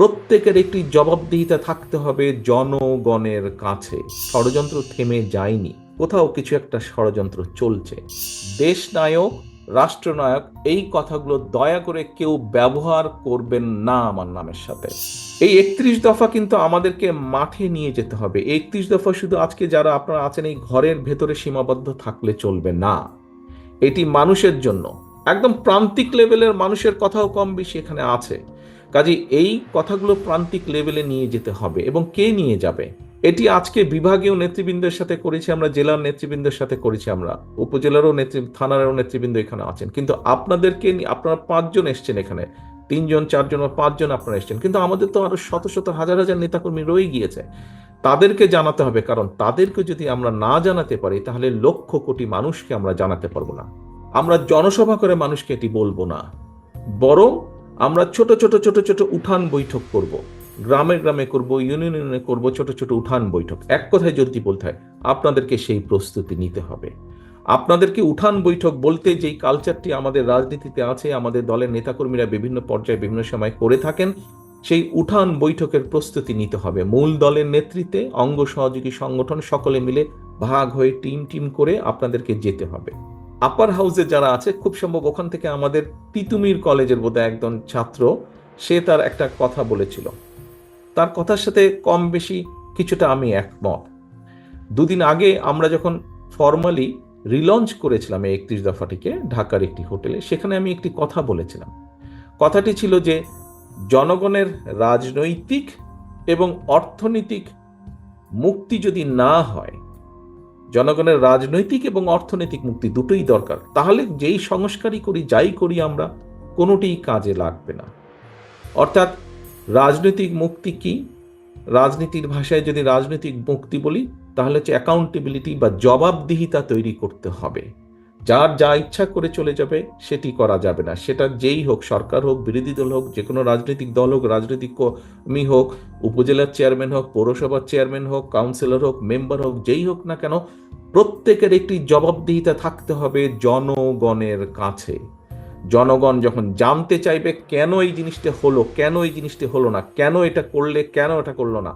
প্রত্যেকের একটি জবাবদিহিতা থাকতে হবে জনগণের কাছে। ষড়যন্ত্র থেমে যায়নি। কোথাও কিছু একটা ষড়যন্ত্র চলছে। দেশ নায়ক রাষ্ট্রনায়ক, এই কথাগুলো দয়া করে কেউ ব্যবহার করবেন না আমার নামের সাথে। এই একত্রিশ দফা কিন্তু আমাদেরকে মাঠে নিয়ে যেতে হবে। একত্রিশ দফা শুধু আজকে যারা আপনারা আছেন এই ঘরের ভেতরে সীমাবদ্ধ থাকলে চলবে না। এটি মানুষের জন্য। একদম প্রান্তিক লেভেলের মানুষের কথাও কম বেশি এখানে আছে। কাজে এই কথাগুলো প্রান্তিক লেভেলে নিয়ে যেতে হবে এবং কে নিয়ে যাবে? এটি আজকে বিভাগীয় নেতৃবৃন্দের সাথে করেছি আমরা, জেলার নেতৃবৃন্দের সাথে করেছি আমরা, উপজেলারও নেতৃ থানারও নেতৃবৃন্দ এখানে আছেন। কিন্তু আপনাদেরকে আপনারা পাঁচজন এসছেন এখানে, তিনজন, চারজন বা পাঁচজন আপনারা এসছেন। কিন্তু আমাদের তো আরও শত শত, হাজার হাজার নেতাকর্মী রয়ে গিয়েছে। তাদেরকে জানাতে হবে, কারণ তাদেরকে যদি আমরা না জানাতে পারি, তাহলে লক্ষ কোটি মানুষকে আমরা জানাতে পারব না। আমরা জনসভা করে মানুষকে এটি বলব না। বরং আমরা ছোট ছোট ছোট ছোট উঠান বৈঠক করব। গ্রামে গ্রামে করব, ইউনিয়ন ইউনিয়নে করব, ছোট ছোট উঠান বৈঠক। এক কথায় যদি বলতে হয়, আপনাদেরকে সেই প্রস্তুতি নিতে হবে। আপনাদেরকে উঠান বৈঠক বলতে যেই কালচারটি আমাদের রাজনীতিতে আছে, আমাদের দলের নেতাকর্মীরা বিভিন্ন পর্যায়ে বিভিন্ন সময় করে থাকেন, সেই উঠান বৈঠকের প্রস্তুতি নিতে হবে। মূল দলের নেতৃত্বে অঙ্গ সহযোগী সংগঠন সকলে মিলে ভাগ হয়ে টিম টিম করে আপনাদেরকে যেতে হবে। আপার হাউসে যারা আছে, খুব সম্ভব ওখান থেকে আমাদের তিতুমির কলেজের বোধহয় একজন ছাত্র, সে তার একটা কথা বলেছিল। তার কথার সাথে কম বেশি কিছুটা আমি একমত। দুদিন আগে আমরা যখন ফর্মালি রিলঞ্চ করেছিলাম এই একত্রিশ দফাটিকে, ঢাকার একটি হোটেলে, সেখানে আমি একটি কথা বলেছিলাম। কথাটি ছিল যে, জনগণের রাজনৈতিক এবং অর্থনৈতিক মুক্তি যদি না হয় জনগণের রাজনৈতিক এবং অর্থনৈতিক মুক্তি দুটোই দরকার। তাহলে যেই সংস্কারই করি, যাই করি আমরা, কোনোটিই কাজে লাগবে না। অর্থাৎ রাজনৈতিক মুক্তি কি? রাজনীতির ভাষায় যদি রাজনৈতিক মুক্তি বলি, তাহলে হচ্ছে অ্যাকাউন্টেবিলিটি বা জবাবদিহিতা তৈরি করতে হবে। যার যা ইচ্ছা করে চলে যাবে, সেটি করা যাবে না। সেটা যেই হোক, সরকার হোক, বিরোধী দল হোক যে কোনো রাজনৈতিক দল হোক, রাজনৈতিক কর্মী হোক, উপজেলার চেয়ারম্যান হোক, পৌরসভার চেয়ারম্যান হোক, কাউন্সিলর হোক, মেম্বার হোক, যেই হোক না কেন, প্রত্যেকের একটি জবাবদিহিতা থাকতে হবে জনগণের কাছে। জনগণ যখন জানতে চাইবে কেন এই জিনিসটা হলো, কেন এই জিনিসটা হলো না, কেন এটা করলে, কেন এটা করল না,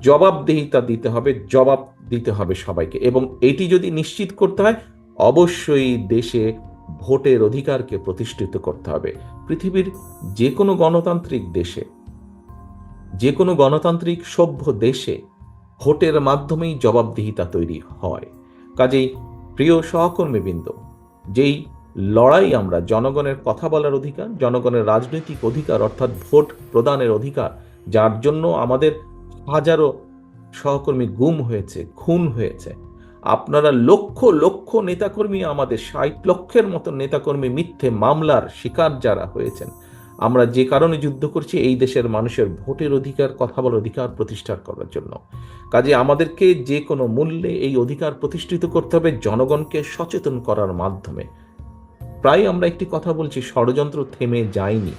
জবাবদিহিতা দিতে হবে, জবাব দিতে হবে সবাইকে। এবং এটি যদি নিশ্চিত করতে হয় অবশ্যই দেশে ভোটের অধিকারকে প্রতিষ্ঠিত করতে হবে। পৃথিবীর যে কোনো গণতান্ত্রিক দেশে যে কোনো গণতান্ত্রিক সভ্য দেশে ভোটের মাধ্যমেই জবাবদিহিতা তৈরি হয়। কাজেই প্রিয় সহকর্মীবৃন্দ, যেই লড়াই আমরা জনগণের কথা বলার অধিকার, জনগণের রাজনৈতিক অধিকার, অর্থাৎ ভোট প্রদানের অধিকার, যার জন্য আমাদের হাজারো সহকর্মী গুম হয়েছে, খুন হয়েছে আপনারা লক্ষ লক্ষ নেতাকর্মী আমাদের ষাট লক্ষের মতো নেতাকর্মী মিথ্যে মামলার শিকার যারা হয়েছেন, আমরা যে কারণে যুদ্ধ করছি এই দেশের মানুষের ভোটের অধিকার, কথা বলার অধিকার প্রতিষ্ঠা করার জন্য। কাজে আমাদেরকে যে কোনো মূল্যে এই অধিকার প্রতিষ্ঠিত করতে হবে, জনগণকে সচেতন করার মাধ্যমে। প্রায় আমরা একটি কথা বলছি, ষড়যন্ত্র থেমে যায়নি।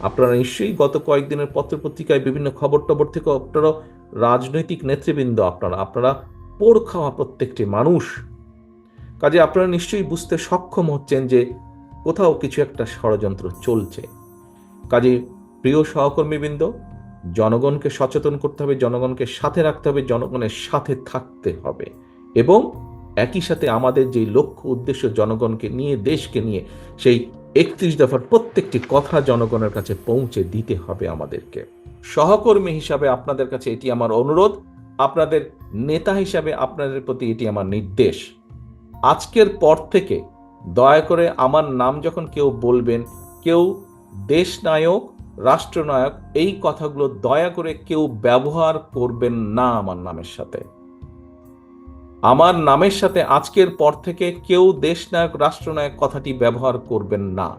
আপনারা নিশ্চয়ই গত কয়েকদিনের পত্রপত্রিকায় বিভিন্ন খবর টবর থেকে আপনারা রাজনৈতিক নেতৃবৃন্দ আপনারা আপনারা পোড় খাওয়া প্রত্যেকটি মানুষ। কাজে আপনারা নিশ্চয়ই বুঝতে সক্ষম হচ্ছেন যে কোথাও কিছু একটা ষড়যন্ত্র চলছে। কাজে প্রিয় সহকর্মীবৃন্দ, জনগণকে সচেতন করতে হবে, জনগণকে সাথে রাখতে হবে, জনগণের সাথে থাকতে হবে। এবং একই সাথে আমাদের যে লক্ষ্য উদ্দেশ্য জনগণকে নিয়ে, দেশকে নিয়ে, সেই একত্রিশ দফার প্রত্যেকটি কথা জনগণের কাছে পৌঁছে দিতে হবে আমাদেরকে। সহকর্মী হিসাবে আপনাদের কাছে এটি আমার অনুরোধ। আপনাদের নেতা হিসাবে আপনাদের প্রতি এটি আমার নির্দেশ। আজকের পর থেকে দয়া করে আমার নাম যখন কেউ বলবেন, কেউ দেশ নায়ক রাষ্ট্রনায়ক, এই কথাগুলো দয়া করে কেউ ব্যবহার করবেন না আমার নামের সাথে। আমার নামের সাথে আজকের পর থেকে কেউ দেশনায়ক, রাষ্ট্রনায়ক কথাটি ব্যবহার করবেন না।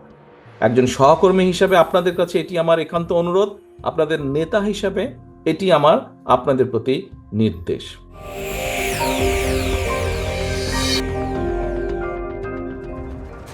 একজন সহকর্মী হিসাবে আপনাদের কাছে এটি আমার একান্ত অনুরোধ। আপনাদের নেতা হিসাবে এটি আমার, আপনাদের প্রতি নির্দেশ।